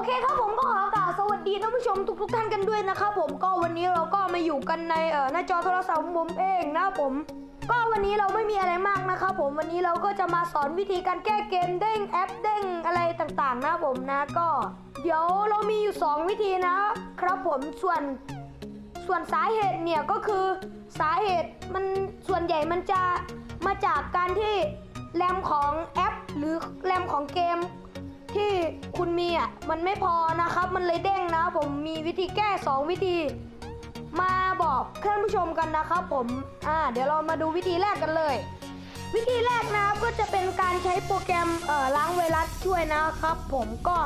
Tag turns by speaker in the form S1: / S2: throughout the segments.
S1: อเคครับผมก็ขอกล่าวสวัสดีท่านผู้ชมทุกทุกๆท่านกันด้วยนะครับผมก็วันนี้เราก็มาอยู่กันในเอ่อหน้าจอโทรศัพท์ของผมเองนะครับผม ก็วันนี้เราไม่มีอะไรมากนะครับผมวันนี้เราก็จะมาสอนวิธีการแก้เกมเด้งแอปเด้งอะไรต่างๆ นะครับผมนะก็ เดี๋ยวเรามีอยู่ 2 วิธีนะครับผมส่วนส่วนสาเหตุเนี่ยก็คือสาเหตุมันส่วนใหญ่มันจะมาจากการที่แรมของแอป หรือแรมของเกม ที่คุณมีอะมันไม่พอนะครับ มันเลยเด้งนะ ผมมีวิธีแก้ 2 วิธี มาบอกท่านผู้ชมกันนะครับผมอ่าเดี๋ยวเรามาดูวิธีแรกกันเลย วิธีแรกนะครับก็จะเป็นการใช้โปรแกรมเอ่อล้างไวรัสช่วยนะครับ ผมก็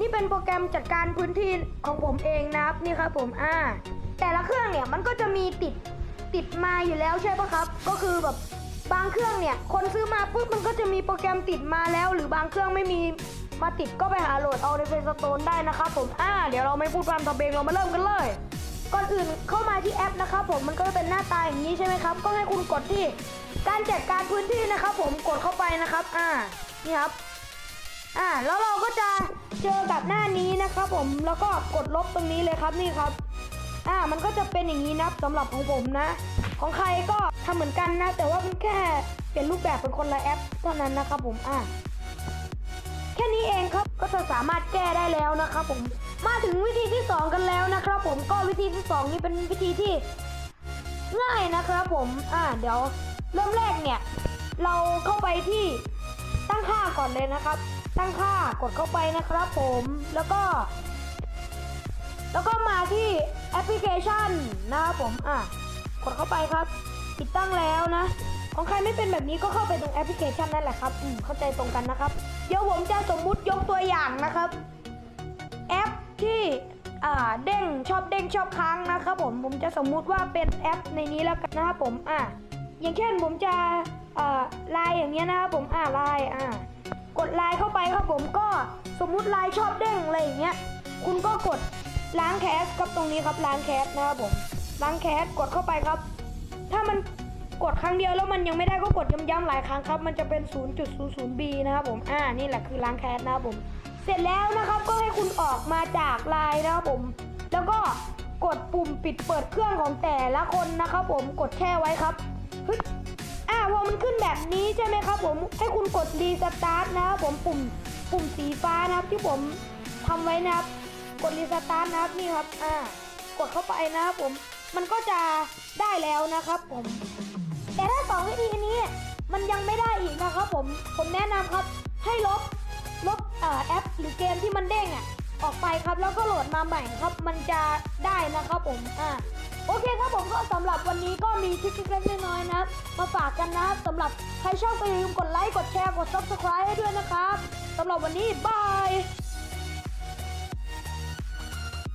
S1: นี่เป็นโปรแกรมจัดการพื้นที่ของผมเองนะครับนี่ครับผมอ่าแต่ละเครื่องเนี่ยมันก็จะมีติดติดมาอยู่แล้วใช่ปะครับ ก็คือแบบ บางเครื่องเนี่ย คนซื้อมาปุ๊บมันก็จะมีโปรแกรมติดมาแล้ว หรือบางเครื่องไม่มีมาติดก็ไปหาโหลดเอาในเฟซสโตนได้นะครับผมอ่าเดี๋ยวเราไม่พูดความทำเพลงเรามาเริ่มกันเลย ก่อนอื่นเข้ามาที่แอปนะครับผมมันก็จะเป็นหน้าตาอย่างนี้ใช่ไหมครับ ก็ให้คุณกดที่การจัดการพื้นที่นะครับ ผมกดเข้าไปนะครับ อ่านี่ครับอ่าแล้วเราก็จะเจอกับหน้านี้นะครับ ผมแล้วก็กดลบตรงนี้เลยครับนี่ครับ อ่ามันก็จะเป็นอย่างนี้นะสำหรับของผมนะ ของใครก็ ทำเหมือนกันนะ แต่ว่ามันแค่เปลี่ยนรูปแบบเป็นคนละแอปเท่านั้นนะครับผมอ่าแค่นี้เองครับก็จะสามารถแก้ได้แล้วนะครับผมมาถึงวิธีที่สองกันแล้วนะครับ ผมก็วิธีที่สองนี่เป็นวิธีที่ง่ายนะครับผมอ่าเดี๋ยวเริ่มแรกเนี่ย เราเข้าไปที่ตั้งค่าก่อนเลยนะครับ ตั้งค่ากดเข้าไปนะครับ ผมแล้วก็ แล้วก็มาที่แอปพลิเคชันนะครับผมอะกดเข้าไปครับ ติดตั้งแล้วนะ ของใครไม่เป็นแบบนี้ก็เข้าไปตรงแอปพลิเคชันนั่นแหละครับอืมเข้าใจตรงกันนะครับ เดี๋ยวผมจะสมมุติยกตัวอย่างนะครับ แอปที่อ่าเด้งชอบเด้งชอบค้างนะครับผมผมจะสมมุติว่าเป็นแอปในนี้แล้วกันนะครับผมอ่าอย่างเช่นผมจะอ่าไลน์อย่างเงี้ยนะครับผมอ่าไลน์อ่ากดไลน์เข้าไปครับผมก็สมมุติไลน์ชอบเด้งอะไรอย่างเงี้ยคุณก็กดล้างแคสครับตรงนี้ครับล้างแคสนะครับผมล้างแคสกดเข้าไปครับ ถ้ามันกดครั้งเดียวแล้วมันยังไม่ได้ก็กดย้ำๆหลายครั้งครับ มันจะเป็น 0.00b นะครับผม อ่า นี่แหละคือล้างแคสนะครับผม เสร็จแล้วนะครับก็ให้คุณออกมาจากไลน์นะครับผม แล้วก็กดปุ่มปิดเปิดเครื่องของแต่ละคนนะครับผม กดแช่ไว้ครับฮึอ่าพอมันขึ้นแบบนี้ใช่ไหมครับผม ให้คุณกดรีสตาร์ทนะครับผม ปุ่มปุ่มสีฟ้านะครับที่ผมทำไว้นะครับ กดรีสตาร์ทนะครับนี่ครับ อ่า กดเข้าไปนะครับผม มันก็จะได้แล้วนะครับผม แต่ถ้าสองวิธีนี้มันยังไม่ได้อีกนะครับผม ผมแนะนำครับให้ลบลบอแอปหรือเกมที่มันเด้งอะออกไปครับแล้วก็โหลดมาใหม่ครับ มันจะได้นะครับผมอ่าโอเคครับผมก็สำหรับวันนี้ก็มีทริคเล็กๆน้อยๆนะมาฝากกันนะสำหรับใครชอบก็อย่าลืมกดไลค์กดแชร์กด subscribe ให้ด้วยนะครับสำหรับวันนี้บาย